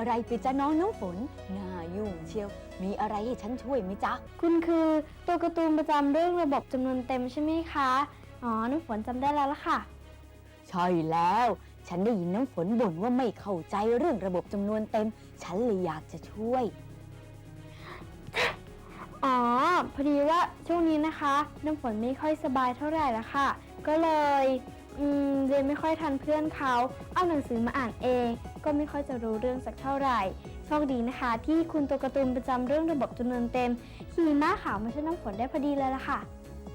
งเลยเป็นอะไรไปจ้ะน้องน้ำฝนน่ายุ่งเชียว มีอะไรให้ฉันช่วยไหมจ๊ะ คุณคือตัวการ์ตูนประจำเรื่องระบบจำนวนเต็มใช่ไหมคะ อ๋อ น้ำฝนจำได้แล้วล่ะค่ะ ใช่แล้ว ฉันได้ยินน้ำฝนบ่นว่าไม่เข้าใจเรื่องระบบจำนวนเต็ม ฉันเลยอยากจะช่วย อ๋อ พอดีว่าช่วงนี้นะคะ น้ำฝนไม่ค่อยสบายเท่าไหร่ละค่ะ ก็เลย อืม เรียนไม่ค่อยทันเพื่อนเขา เอาหนังสือมาอ่านเอง ก็ไม่ค่อยจะรู้เรื่องสักเท่าไหร่ โชคดีนะคะ ที่คุณตัวการ์ตูนประจำเรื่องระบบจำนวนเต็ม ขี่ม้าขาวมาช่วยน้ำฝนได้พอดีเลยล่ะค่ะ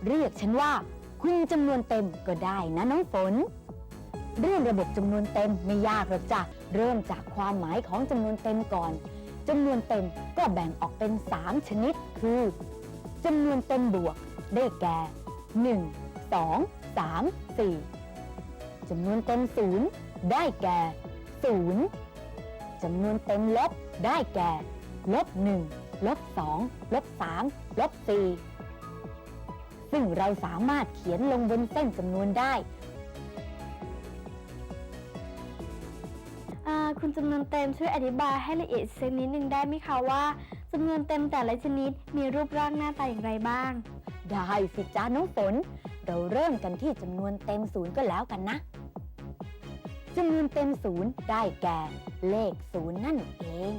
เรียกฉันว่า คุณจำนวนเต็มก็ได้นะน้องฝน เรื่องระบบจำนวนเต็มไม่ยากหรอกจ้ะเริ่มจากความหมายของจำนวนเต็มก่อนจำนวนเต็มก็แบ่งออกเป็น 3 ชนิด คือจำนวนเต็มบวก ได้แก่ 1 2 3 4จำนวนเต็มศูนย์ได้แก่ ศูนย์จำนวนเต็มลบได้แก่ ลบ1ลบ2ลบ3ลบ4ซึ่งเราสามารถเขียนลงบนเส้นจำนวนได้อ่าคุณจำนวนเต็มช่วยอธิบายให้ละเอียดสักนิดนึงได้ไหมคะว่าจำนวนเต็มแต่ละชนิดมีรูปร่างหน้าตาอย่างไรบ้าง ได้สิจ้าน้องฝน เราเริ่มกันที่จำนวนเต็มศูนย์ก็แล้วกันนะ จำนวนเต็มศูนย์ได้แก่ เลขศูนย์นั่นเอง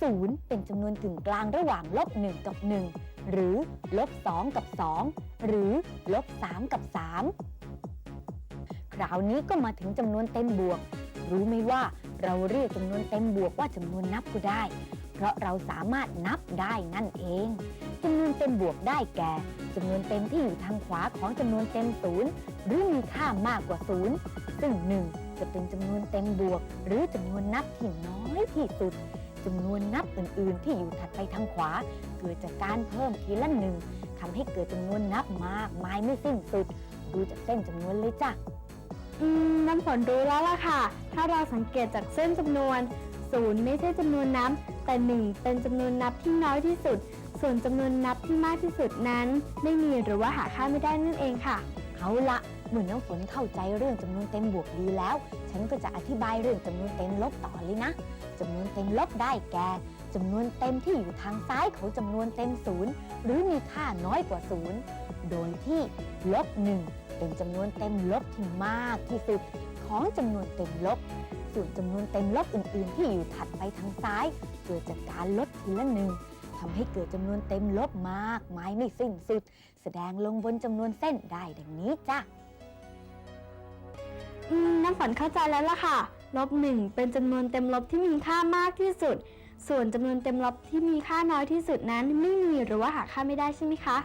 ศูนย์เป็นจำนวนถึงกลางระหว่างลบหนึ่งกับหนึ่งหรือลบสองกับสองหรือลบสามกับสามคราวนี้ก็มาถึงจำนวนเต็มบวก รู้ไหมว่าเราเรียกจำนวนเต็มบวกว่าจำนวนนับก็ได้ เพราะเราสามารถนับได้นั่นเองจำนวนเต็มบวกได้แก่จำนวนเต็มที่อยู่ทางขวาของจำนวนเต็มศูนย์หรือมีค่ามากกว่าศูนย์ซึ่งหนึ่ง จะเป็นจำนวนเต็มบวก หรือจำนวนนับที่น้อยที่สุดจำนวนนับอื่นๆ ที่อยู่ถัดไปทางขวา เกิดจากการเพิ่มทีละหนึ่งทำให้เกิดจำนวนนับมากมายไม่สิ้นสุด ดูจากเส้นจำนวนเลยจ้ะอืมน้ำฝนรู้แล้วล่ะค่ะ ถ้าเราสังเกตจากเส้นจำนวนศูนย์ไม่ใช่จำนวนนับ แต่หนึ่งเป็นจำนวนนับที่น้อยที่สุด ส่วนจำนวนนับที่มากที่สุดนั้น ไม่มีหรือว่าหาค่าไม่ได้นั่นเองค่ะ เอาละ เมื่อน้ำฝนเข้าใจเรื่องจำนวนเต็มบวกดีแล้ว ฉันก็จะอธิบายเรื่องจำนวนเต็มลบต่อเลยนะจำนวนเต็มลบได้แก่จำนวนเต็มที่อยู่ทางซ้ายของจำนวนเต็มศูนย์หรือมีค่าน้อยกว่าศูนย์โดยที่ลบหนึ่งเป็นจำนวนเต็มลบที่มากที่สุดของจำนวนเต็มลบ ส่วนจำนวนเต็มลบอื่น ๆ ที่อยู่ถัดไปทางซ้าย เกิดจากการลดทีละหนึ่งทำให้เกิดจำนวนเต็มลบมากมายไม่สิ้นสุด แสดงลงบนจำนวนเส้นได้ดังนี้จ้ะ อืมน้ำฝนเข้าใจแล้วล่ะค่ะ ลบหนึ่งเป็นจำนวนเต็มลบที่มีค่ามากที่สุด ส่วนจำนวนเต็มลบที่มีค่าน้อยที่สุดนั้นไม่มีหรือว่าหาค่าไม่ได้ใช่ไหมคะ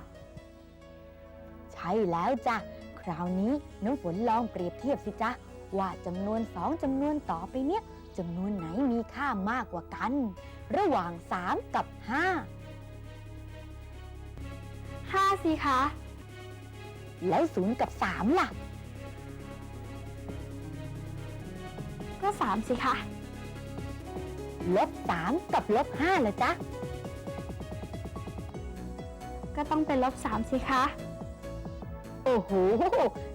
ใช่แล้วจ้ะ คราวนี้น้ำฝนลองเปรียบเทียบสิจ๊ะ ว่าจำนวนสองจำนวนต่อไปเนี้ยจำนวนไหนมีค่ามากกว่ากัน ระหว่าง 3 กับ5สิคะ5แล้ว 0 กับ 3 ล่ะ ก็3สิคะ ลบ3กับลบ5ล่ะจ๊ะ ก็ต้องเป็นลบ3สิคะ โอ้โห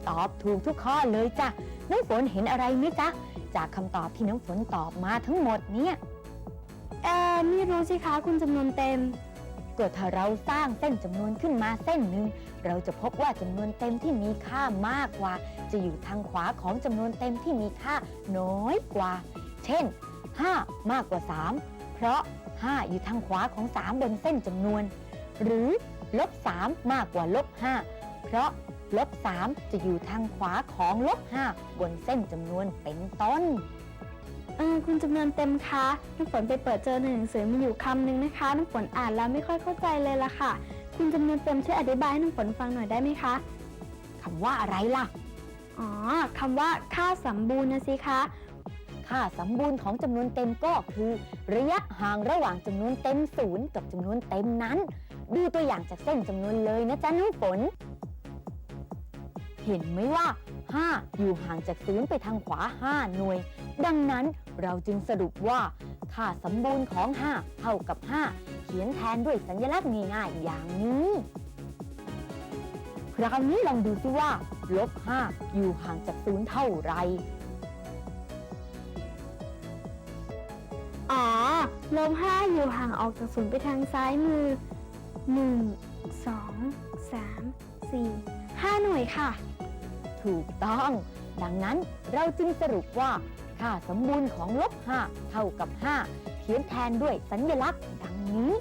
ตอบถูกทุกข้อเลยจ้ะ น้ำฝนเห็นอะไรไหมจ๊ะ จากคำตอบที่น้ำฝนตอบมาทั้งหมดเนี่ย เอ่อไม่รู้สิคะ คุณจำนวนเต็ม ก็ถ้าเราสร้างเส้นจำนวนขึ้นมาเส้นหนึ่งเราจะพบว่าจำนวนเต็มที่มีค่ามากกว่า จะอยู่ทางขวาของจำนวนเต็มที่มีค่าน้อยกว่า เช่น 5 มากกว่า 3 เพราะ 5 อยู่ทางขวาของ 3 บนเส้นจำนวน หรือลบ3มากกว่าลบ5เพราะลบ3จะอยู่ทางขวาของลบ5บนเส้นจำนวนเป็นต้น เออคุณจำนวนเต็มคะน้ำฝนไปเปิดเจอในหนังสือมีอยู่คำหนึ่งนะคะน้ำฝนอ่านแล้วไม่ค่อยเข้าใจเลยล่ะค่ะ คุณจำนวนเต็มช่วยอธิบายให้น้ำฝนฟังหน่อยได้ไหมคะคำว่าอะไรล่ะ อ๋อคำว่าค่าสมบูรณ์นะสิคะค่าสมบูรณ์ของจำนวนเต็มก็คือ ระยะห่างระหว่างจำนวนเต็มศูนย์กับจำนวนเต็มนั้น ดูตัวอย่างจากเส้นจำนวนเลยนะจ๊ะน้องฝน เห็นไหมว่า 5 อยู่ห่างจากศูนย์ไปทางขวา 5 หน่วย ดังนั้น เราจึงสรุปว่าค่าสมบูรณ์ของ 5 เท่ากับ 5 เขียนแทนด้วยสัญลักษณ์ง่ายๆอย่างนี้คราวนี้ลองดูซิว่าลบ 5 อยู่ห่างจากศูนย์เท่าไหร่อ๋อ ลบ 5 อยู่ห่างออกจากศูนย์ไปทางซ้ายมือ 1 2 3 4 5 หน่วยค่ะ ถูกต้อง ดังนั้นเราจึงสรุปว่า ค่าสมบูรณ์ของลบ5เท่ากับ 5 เขียนแทนด้วยสัญลักษณ์ดังนี้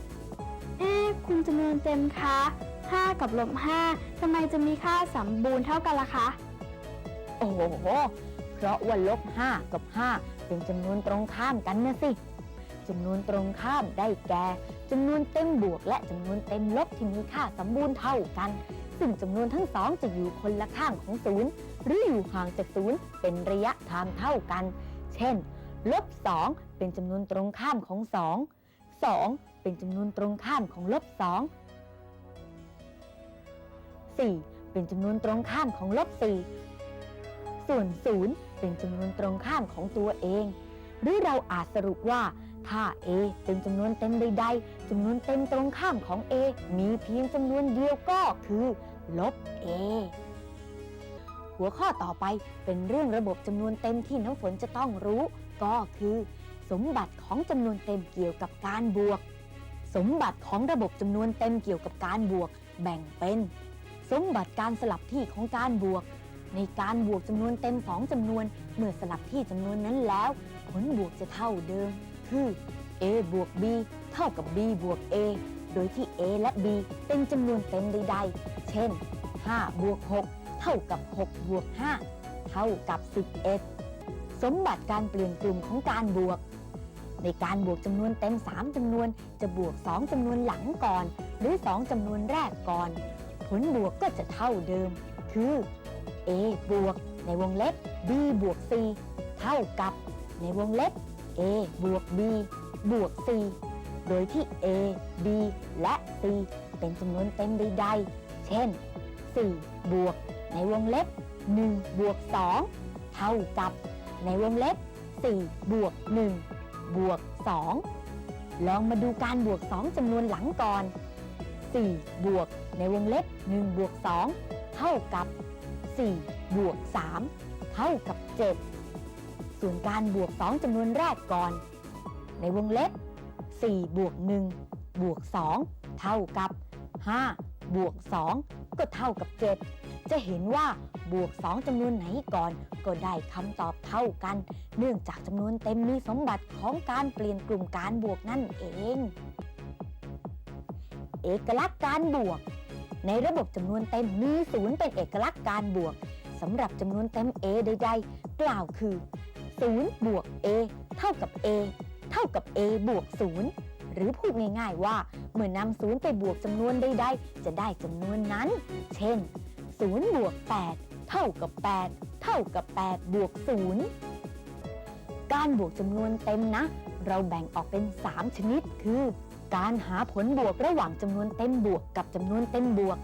เอ๊ะคุณจำนวนเต็มคะ 5 กับลบ5ทำไมจะมีค่าสมบูรณ์เท่ากันล่ะคะ โอ้โห เพราะว่าลบ5กับ 5 เป็นจำนวนตรงข้ามกันนะสิจำนวนตรงข้ามได้แก่จำนวนเต็มบวกและจำนวนเต็มลบที่มีค่าสมบูรณ์เท่ากัน ซึ่งจำนวนทั้งสองจะอยู่คนละข้างของศูนย์หรืออยู่ห่างจากศูนย์เป็นระยะทางเท่ากัน เช่น ลบ 2 เป็นจำนวนตรงข้ามของ 2 2 เป็นจำนวนตรงข้ามของลบ 2 4 เป็นจำนวนตรงข้ามของลบ 4 ส่วน 0 เป็นจำนวนตรงข้ามของตัวเอง หรือเราอาจสรุปว่าถ้า a เป็นจำนวนเต็มใดๆจำนวนเต็มตรงข้ามของ a มีเพียงจำนวนเดียวก็คือ ลบ a หัวข้อต่อไปเป็นเรื่องระบบจำนวนเต็มที่น้ำฝนจะต้องรู้ ก็คือ สมบัติของจำนวนเต็มเกี่ยวกับการบวก สมบัติของระบบจำนวนเต็มเกี่ยวกับการบวก แบ่งเป็น สมบัติการสลับที่ของการบวก ในการบวกจำนวนเต็มสองจำนวน เมื่อสลับที่จำนวนนั้นแล้ว ผลบวกจะเท่าเดิม คือ a บวก b เท่ากับ b บวก a โดยที่ a และ b เป็นจำนวนเต็มใดๆ เช่น 5 บวก 6 เท่ากับ 6 บวก 5 เท่ากับ 11 สมบัติการเปลี่ยนกลุ่มของการบวก ในการบวกจำนวนเต็ม 3จำนวนจะบวก 2จำนวนหลังก่อน หรือ 2จำนวนแรกก่อน ผลบวกก็จะเท่าเดิม คือ a บวก ในวงเล็บ b บวก c เท่ากับ ในวงเล็บ a บวก b บวก c โดยที่ a b และ c เป็นจำนวนเต็มใดๆ เช่น 4 บวก ในวงเล็บ 1 บวก 2 เท่ากับ ในวงเล็บ 4 บวก 1 บวก 2 ลองมาดูการบวก 2จำนวนหลังก่อน 4 บวก ในวงเล็บ 1 บวก 2 เท่ากับ 4 บวก 3 เท่ากับ 7 ส่วนการบวก 2จำนวนแรกก่อน ในวงเล็บ 4 บวก 1 บวก 2 เท่ากับ 5 บวก 2 ก็เท่ากับ 7 จะเห็นว่าบวก 2จำนวนไหนก่อน ก็ได้คำตอบเท่ากัน เนื่องจากจำนวนเต็มมีสมบัติของการเปลี่ยนกลุ่มการบวกนั่นเอง เอกลักษณ์การบวก ในระบบจำนวนเต็มมีศูนย์เป็นเอกลักษณ์การบวกสำหรับจำนวนเต็ม a ใดๆ กล่าวคือ0บวก a เท่ากับ a เท่ากับ a บวก0 หรือพูดง่ายๆว่า เมื่อนำศูนย์ไปบวกจำนวนใดๆ จะได้จำนวนนั้น เช่น0บวก8 เท่ากับ 8 เท่ากับ 8 บวก 0 การบวกจำนวนเต็มนะ เราแบ่งออกเป็น 3 ชนิด คือ การหาผลบวกระหว่างจำนวนเต็มบวกกับจำนวนเต็มบวก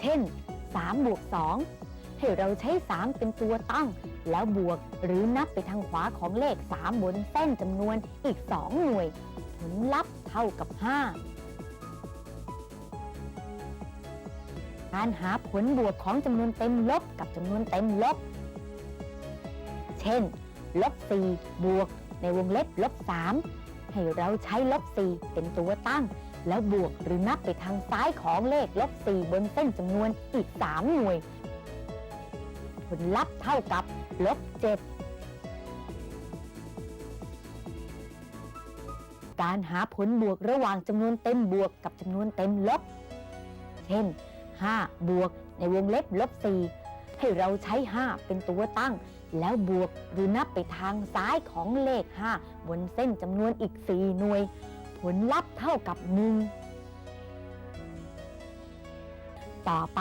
เช่น3บวก2ให้เราใช้ 3 เป็นตัวตั้ง แล้วบวกหรือนับไปทางขวาของเลข 3 บนเส้นจำนวนอีก 2 หน่วยผลลัพธ์ เท่ากับ 5 การหาผลบวกของจำนวนเต็มลบกับจำนวนเต็มลบ เช่น ลบ 4 บวกในวงเล็บลบ 3 ให้เราใช้ลบ 4 เป็นตัวตั้ง แล้วบวกหรือนับไปทางซ้ายของเลขลบ 4 บนเส้นจำนวนอีก 3 หน่วย ผลลัพธ์เท่ากับลบ 7 การหาผลบวกระหว่างจำนวนเต็มบวกกับจำนวนเต็มลบ เช่น 5 บวกในวงเล็บลบ 4 ให้เราใช้ 5 เป็นตัวตั้ง แล้วบวกหรือนับไปทางซ้ายของเลข 5 บนเส้นจำนวนอีก 4 หน่วย ผลลัพธ์เท่ากับ 1 ต่อไป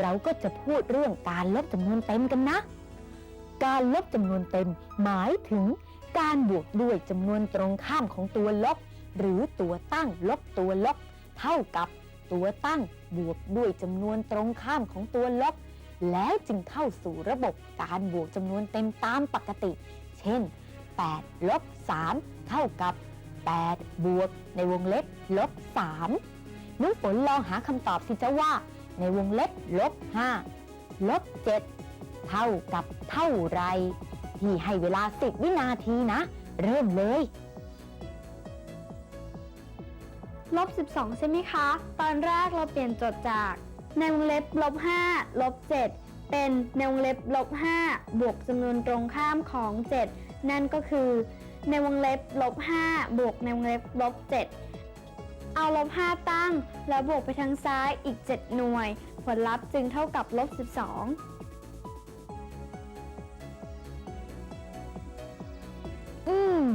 เราก็จะพูดเรื่องการลบจำนวนเต็มกันนะ การลบจำนวนเต็มหมายถึง การบวกด้วยจำนวนตรงข้ามของตัวลบ หรือตัวตั้งลบตัวลบ เท่ากับตัวตั้งบวกด้วยจำนวนตรงข้ามของตัวลบ แล้วจึงเข้าสู่ระบบการบวกจำนวนเต็มตามปกติ เช่น 8 ลบ 3 เท่ากับ 8 บวก ในวงเล็บลบ 3น้องฝนลองหาคำตอบสิจ้าว่า ในวงเล็บลบ 5 ลบ 7 เท่ากับเท่าไร ที่ให้เวลา 10 วินาทีนะ เริ่มเลย ลบ 12 ใช่ไหมคะ ตอนแรกเราเปลี่ยนโจทย์จาก ในวงเล็บลบ5ลบ7เป็นในวงเล็บลบ5บวกจำนวนตรงข้ามของ 7 นั่นก็คือ ในวงเล็บลบ5บวกในวงเล็บลบ7เอาลบ5ตั้ง แล้วบวกไปทางซ้ายอีก 7 หน่วย ผลลัพธ์จึงเท่ากับลบ 12 อืม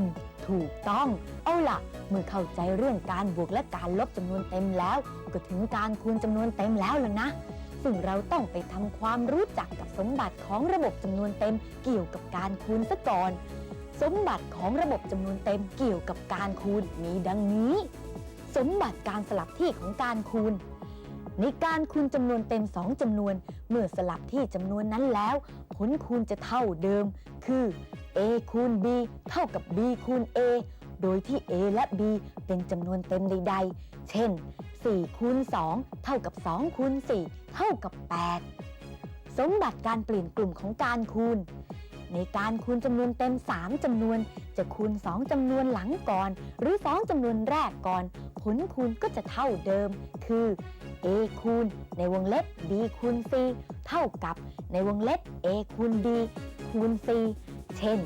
ถูกต้อง เอาล่ะ เมื่อเข้าใจเรื่องการบวกและการลบจำนวนเต็มแล้ว ก็ถึงการคูณจำนวนเต็มแล้วล่ะนะ ซึ่งเราต้องไปทำความรู้จักกับสมบัติของระบบจำนวนเต็มเกี่ยวกับการคูณซะก่อน สมบัติของระบบจำนวนเต็มเกี่ยวกับการคูณมีดังนี้ สมบัติการสลับที่ของการคูณในการคูณจำนวนเต็มสองจำนวน เมื่อสลับที่จำนวนนั้นแล้ว ผลคูณจะเท่าเดิม คือ a คูณ b เท่ากับ b คูณ a โดยที่ a และ b เป็นจำนวนเต็มใด ๆ เช่น 4 คูณ 2 เท่ากับ 2 คูณ 4 เท่ากับ 8 สมบัติการเปลี่ยนกลุ่มของการคูณ ในการคูณจำนวนเต็ม 3จำนวน จะคูณ 2จำนวนหลังก่อน หรือ 2จำนวนแรกก่อน ผลคูณก็จะเท่าเดิม คือ a คูณในวงเล็บ b คูณ c เท่ากับในวงเล็บ a คูณ b คูณ c เช่น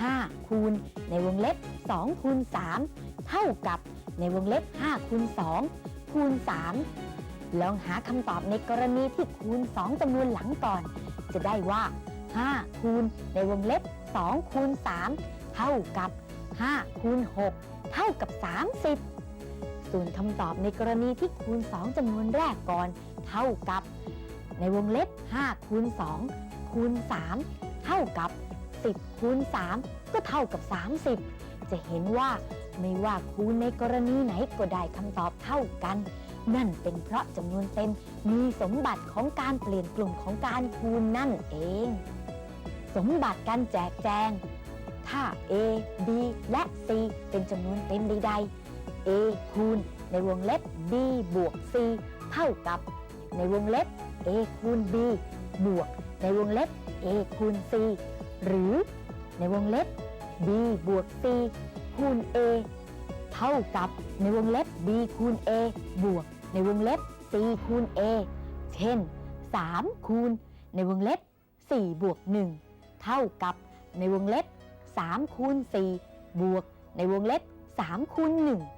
5 คูณในวงเล็บ 2 คูณ 3 เท่ากับในวงเล็บ 5 คูณ 2 คูณ 3 ลองหาคำตอบในกรณีที่คูณ 2จำนวนหลังก่อน จะได้ว่า 5 คูณในวงเล็บ 2 คูณ 3 เท่ากับ 5 คูณ 6 เท่ากับ 30 ส่วนคำตอบในกรณีที่คูณ 2จำนวนแรกก่อน เท่ากับ ในวงเล็บ 5 คูณ 2 คูณ 3 เท่ากับ 10 คูณ 3 ก็เท่ากับ 30 จะเห็นว่าไม่ว่าคูณในกรณีไหนก็ได้คำตอบเท่ากัน นั่นเป็นเพราะจำนวนเต็มมีสมบัติของการเปลี่ยนกลุ่มของการคูณนั่นเอง สมบัติการแจกแจง ถ้า a b และ c เป็นจำนวนเต็มใดๆ a คูณในวงเล็บ b บวก c เท่ากับ ในวงเล็บ a คูณ b บวก ในวงเล็บ a คูณ c หรือ ในวงเล็บ b บวก c คูณ a เท่ากับ ในวงเล็บ b คูณ a บวก ในวงเล็บ c คูณ a เช่น 3 คูณ ในวงเล็บ 4 บวก 1 เท่ากับ ในวงเล็บ 3 คูณ 4 บวก ในวงเล็บ 3 คูณ 1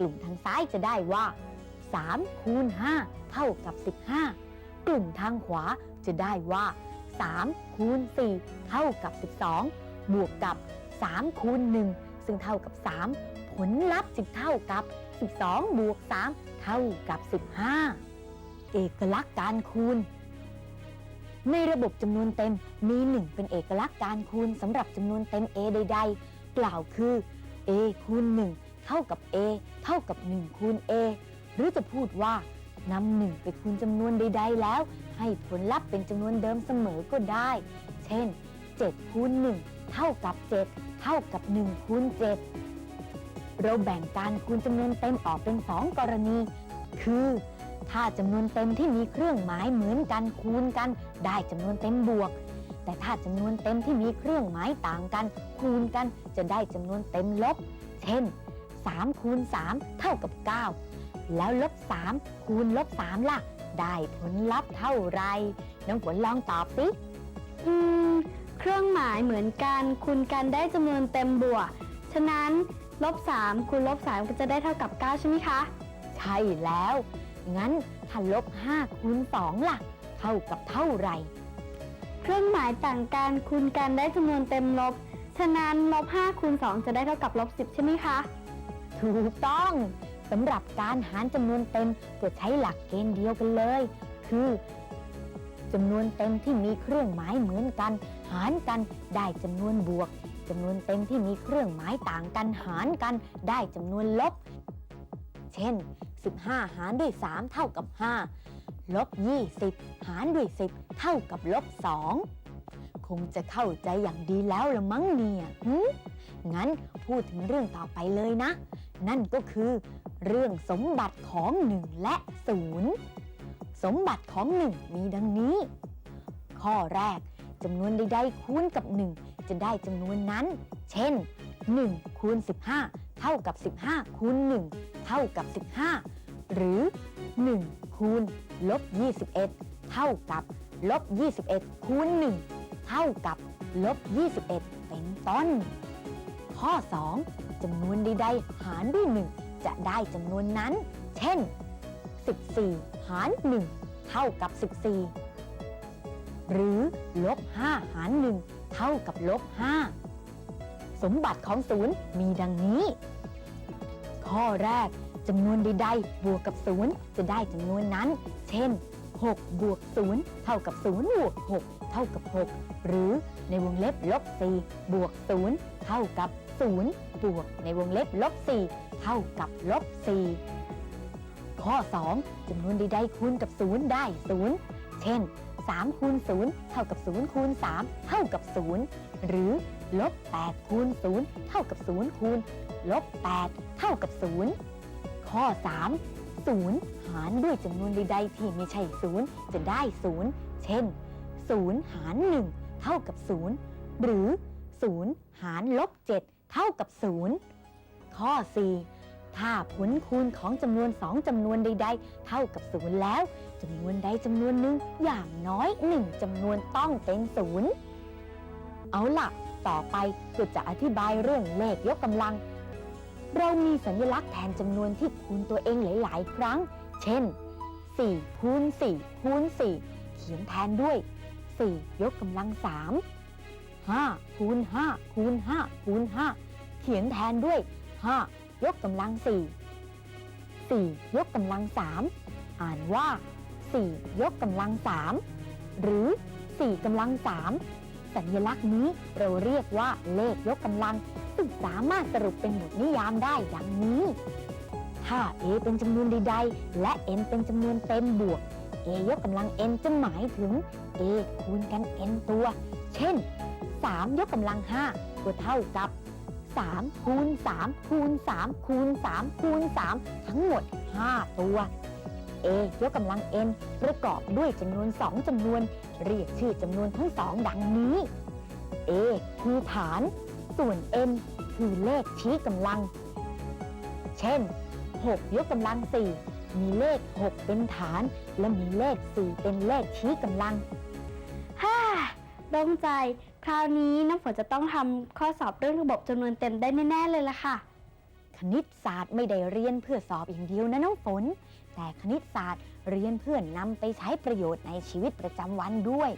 กลุ่มทางซ้ายจะได้ว่า3คูณ5เท่ากับ 15 กลุ่มทางขวาจะได้ว่า3คูณ4เท่ากับ 12 บวกกับ3คูณ1ซึ่งเท่ากับ 3 ผลลัพธ์จึงเท่ากับ 12 บวก 3 เท่ากับ 15 เอกลักษณ์การคูณ ในระบบจำนวนเต็มมี 1 เป็นเอกลักษณ์การคูณสำหรับจำนวนเต็ม a ใด ๆ กล่าวคือ a คูณ1 เท่ากับ a เท่ากับ 1 คูณ a หรือจะพูดว่านำหนึ่งไปคูณจำนวนใด ๆ แล้ว ให้ผลลัพธ์เป็นจำนวนเดิมเสมอก็ได้ เช่น 7 คูณ 1 เท่ากับ 7 เท่ากับ 1 คูณ 7 เราแบ่งการคูณจำนวนเต็มออกเป็น 2 กรณี คือถ้าจำนวนเต็มที่มีเครื่องหมายเหมือนกันคูณกัน ได้จำนวนเต็มบวก แต่ถ้าจำนวนเต็มที่มีเครื่องหมายต่างกัน คูณกันจะได้จำนวนเต็มลบ เช่น 3คูณ3เท่ากับ 9 แล้วลบ 3 คูณลบ 3 ล่ะ ได้ผลลัพธ์เท่าไหรน้ำฝนลองตอบสิอืมเครื่องหมายเหมือนกันคูณกันได้จำนวนเต็มบวก ฉะนั้นลบ3คูณลบ3ก็จะได้เท่ากับ 9 ใช่ไหมคะ ใช่แล้ว งั้นถ้าลบ5คูณ2ล่ะ เท่ากับเท่าไหร่ เครื่องหมายต่างกันคูณกันได้จำนวนเต็มลบ ฉะนั้นลบ5คูณ2จะได้เท่ากับลบ10 ใช่ไหมคะ ถูกต้องสำหรับการหารจำนวนเต็มก็ใช้หลักเกณฑ์เดียวกันเลย คือจำนวนเต็มที่มีเครื่องหมายเหมือนกัน หารกันได้จำนวนบวกจำนวนเต็มที่มีเครื่องหมายต่างกันหารกันได้จำนวนลบ เช่น 15 หารด้วย 3 เท่ากับ 5 ลบ 20 หารด้วย 10 เท่ากับลบ 2 คงจะเข้าใจอย่างดีแล้วละมั้งเนี่ยหึ งั้นพูดถึงเรื่องต่อไปเลยนะ นั่นก็คือ เรื่องสมบัติของ1และ0สมบัติของ1มีดังนี้ ข้อแรกจำนวนใดๆคูณกับ 1 จะได้จำนวนนั้น เช่น 1 คูณ 15 เท่ากับ 15 คูณ 1 เท่ากับ 15 หรือ 1 คูณลบ 21 เท่ากับลบ 21 คูณ 1 เท่ากับลบ 21 เป็นต้น ข้อ 2จำนวนใดๆหารด้วย 1 จะได้จำนวนนั้น เช่น 14 หาร 1 เท่ากับ 14 หรือลบ 5 หาร 1 เท่ากับลบ 5 สมบัติของศูนย์มีดังนี้ ข้อแรกจำนวนใดๆบวกกับ 0 จะได้จำนวนนั้น เช่น 6 บวก 0 เท่ากับ 0 บวก 6 เท่ากับ 6 หรือในวงเล็บลบ 4 บวก 0 เท่ากับ 0 บวกในวงเล็บลบ 4 เท่ากับลบ 4 ข้อ 2จำนวนใดๆคูณกับ 0 ได้ 0 เช่น 3 คูณ 0 เท่ากับ 0 คูณ 3 เท่ากับ 0 หรือลบ 8 คูณ 0 เท่ากับ 0 คูณ ลบ 8 เท่ากับ 0 ข้อ 3 0 หารด้วยจำนวนใดๆที่ไม่ใช่ 0 จะได้ 0 เช่น 0 หาร 1 เท่ากับ 0 หรือ 0 หารลบ 7 เท่ากับ 0 ข้อ 4 ถ้าผลคูณของจำนวน 2จำนวนใด ๆ เท่ากับ 0 แล้วจำนวนใดจำนวนหนึ่งอย่างน้อย 1จำนวนต้องเป็น 0 เอาล่ะ ต่อไปก็จะอธิบายเรื่องเลขยกกำลัง เรามีสัญลักษณ์แทนจำนวนที่คูณตัวเองหลาย ๆ ครั้ง เช่น4คูณ4คูณ4เขียนแทนด้วย 4 ยกกำลัง3 5คูณ5คูณ5คูณ5เขียนแทนด้วย 5 ยกกำลัง 4 4 ยกกำลัง 3 อ่านว่า 4 ยกกำลัง 3 หรือ 4กำลัง 3 สัญลักษณ์นี้เราเรียกว่าเลขยกกำลัง ซึ่งสามารถสรุปเป็นบทนิยามได้ดังนี้ ถ้า a เป็นจำนวนใดๆและ n เป็นจำนวนเต็มบวก a ยกกำลัง n จะหมายถึง a คูณกัน n ตัว เช่น 3 ยกกำลัง 5 ก็เท่ากับ 3 คูณ 3 คูณ 3 คูณ 3 คูณ 3 ทั้งหมด 5 ตัว a ยกกำลัง n ประกอบด้วยจำนวน 2จำนวน เรียกชื่อจำนวนทั้งสองดังนี้ a คือฐาน ส่วน n คือเลขชี้กำลัง เช่น 6 ยกกำลัง 4 มีเลข 6 เป็นฐาน และมีเลข 4 เป็นเลขชี้กำลังฮ่าโล่งใจ คราวนี้น้ำฝนจะต้องทำข้อสอบเรื่องระบบจำนวนเต็มได้แน่ๆเลยละค่ะ คณิตศาสตร์ไม่ได้เรียนเพื่อสอบอย่างเดียวนะน้องฝน แต่คณิตศาสตร์เรียนเพื่อนำไปใช้ประโยชน์ในชีวิตประจำวันด้วย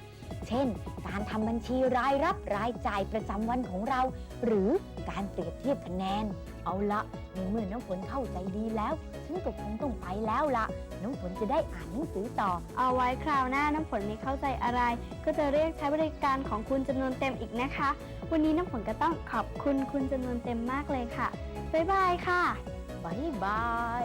เช่น การทำบัญชีรายรับรายจ่ายประจำวันของเรา หรือการเปรียบเทียบคะแนน เอาละในเมื่อน้ำฝนเข้าใจดีแล้ว ฉันก็คงต้องไปแล้วละน้ำฝนจะได้อ่านหนังสือต่อ เอาไว้คราวหน้าน้ำฝนไม่เข้าใจอะไร ก็จะเรียกใช้บริการของคุณจำนวนเต็มอีกนะคะ วันนี้น้ำฝนก็ต้องขอบคุณคุณจำนวนเต็มมากเลยค่ะบ๊ายบายค่ะบ๊ายบาย